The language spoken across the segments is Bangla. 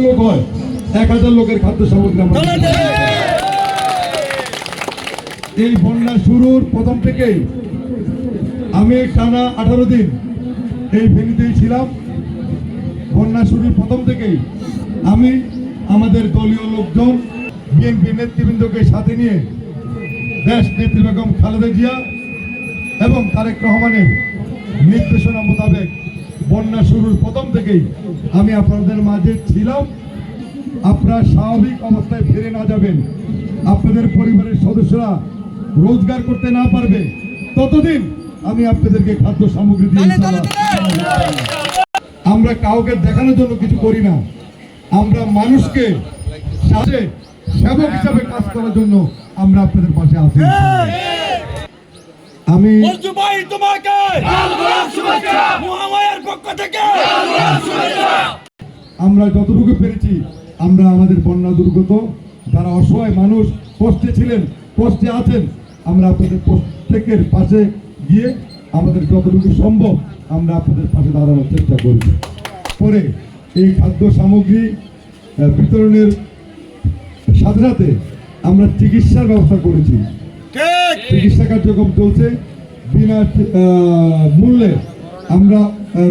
লোক হয়। এক হাজার লোকের খাদ্য সামগ্রী আমরা এই বন্যা শুরুর প্রথম থেকেই আমি টানা আঠারো দিন এই ছিলাম। বন্যা শুরুর প্রথম থেকেই আমি আমাদের দলীয় লোকজন বিএনপি নেতৃবৃন্দকে সাথে নিয়ে দেশ নেত্রী বেগম খালেদা জিয়া এবং তারেক রহমানের নির্দেশনা মোতাবেক বন্যা শুরুর প্রথম থেকেই আমি আপনাদের মাঝে ছিলাম। আপনারা স্বাভাবিক অবস্থায় ফিরে না যাবেন। আপনাদের পরিবারের সদস্যরা রোজগার করতে না পারবে। ততদিন আমি আপনাদেরকে খাদ্য সামগ্রী দিয়ে আমরা কাউকে দেখানোর জন্য কিছু করি না। আমরা মানুষকে সাথে সেবক হিসাবে কাজ করার জন্য আমরা আপনাদের পাশে আছি আমি তোমাকে। মহামায়ার পক্ষ থেকে। আমরা যতটুকু পেরেছি আমরা আমাদের বন্যা দুর্গত যারা অসহায় মানুষ কষ্টে ছিলেন কষ্টে আছেন আমরা আপনাদের প্রত্যেকের পাশে গিয়ে আমাদের যতটুকু সম্ভব আমরা আপনাদের পাশে দাঁড়ানোর চেষ্টা করি। পরে এই খাদ্য সামগ্রী বিতরণের সাথে সাথে আমরা চিকিৎসার ব্যবস্থা করেছি। চিকিৎসা কার্যক্রম চলছে বিনা মূল্যে আমরা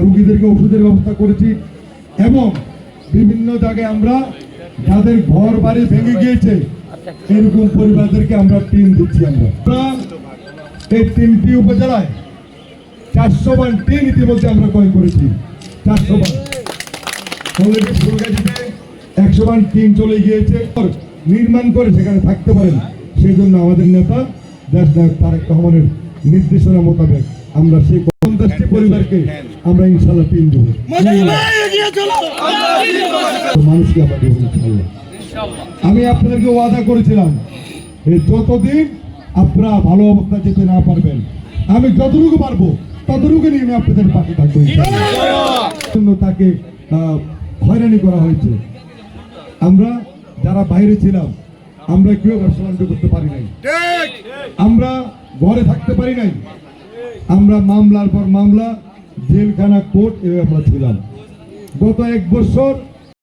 রুগীদেরকে ওষুধের ব্যবস্থা করেছি এবং বিভিন্ন জায়গায় আমরা যাদের ঘর বাড়ি ভেঙে গিয়েছে এরকম পরিবারদেরকে আমরা টিম দিচ্ছি আমরা। এই তিনটি উপজেলায় চারশো বার টিম ইতিমধ্যে আমরা ক্রয় করেছি, চারশো ফুলগাছিতে একশো বান টিম চলে গিয়েছে নির্মাণ করে সেখানে থাকতে পারেন। সেই জন্য আমাদের নেতা দেশ নায়ক তারেক রহমানের নির্দেশনা মোতাবেক আমরা সেই পঞ্চাশটি পরিবারকে আমরা ইনশাল্লাহ টিম দেবো মানুষকে আমরা দেবো আমি আপনাদেরকে ওয়াদা করেছিলাম যতদিন আপনারা ভালো অবস্থা যেতে না পারবেন আমি যতটুকু পারব ততটুকু নিয়ে আমি আপনাদের পাশে থাকব জন্য তাকে হয়রানি করা হয়েছে। আমরা যারা বাইরে ছিলাম আমরা কেউ ব্যবসা বাণিজ্য করতে পারি নাই। আমরা ঘরে থাকতে পারি নাই। আমরা মামলার পর মামলা জেলখানা কোর্ট এভাবে আমরা ছিলাম। গত এক বছর